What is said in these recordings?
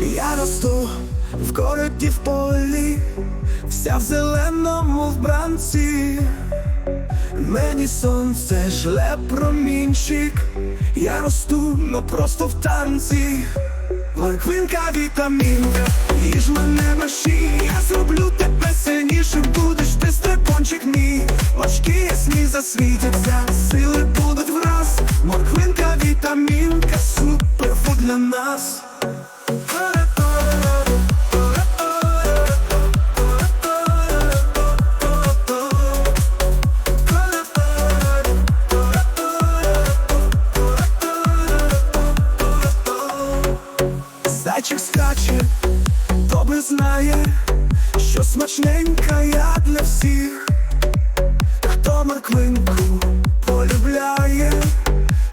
Я росту в городі в полі, вся в зеленому вбранці. Мені сонце шле промінчик, я росту, но просто в танці. Морквинка, вітамінка, їж мене мерщі, я зроблю тебе сильнішим, будеш ти стрибончик мій. Очки ясні засвітяться, знає, що смачненька я для всіх, хто морквинку полюбляє,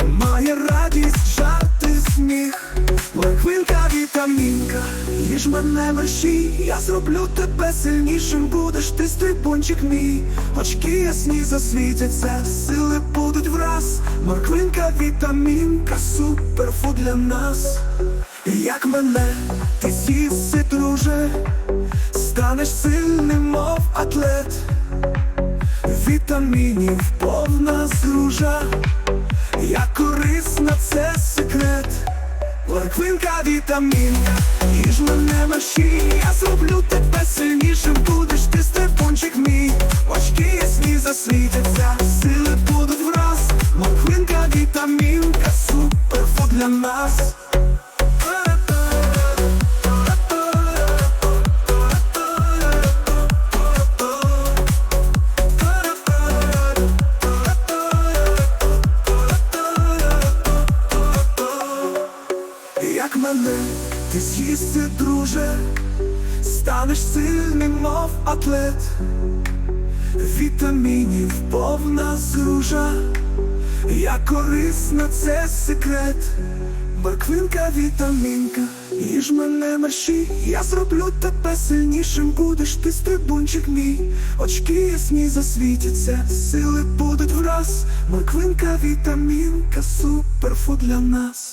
має радість, жарти, сміх. Морквинка, вітамінка, їж мене мерщій, я зроблю тебе сильнішим, будеш ти стрибунчик мій. Очки ясні засвітяться, сили будуть враз. Морквинка, вітамінка, суперфуд для нас. Як мене ти з'їси, друже, станеш сильним, мов атлет, вітамінів повна зружа, як корисна це секрет. Ларквинка, вітамінка, їж мене мерщій, я зроблю тебе сильнішим, будеш ти стрибунчик мій. Очки ясні засвітяться, сили будуть враз. Морквинка, вітамінка, суперфуд для нас. Мене ти з'їсти, друже, станеш сильним, мов атлет, вітамінів повна зружа, як корисна це секрет, Барквинка, вітамінка, їж мене мерщій, я зроблю тебе сильнішим, будеш ти стрибунчик мій, очки ясні засвітяться, сили будуть враз, Морквинка, вітамінка, суперфуд для нас.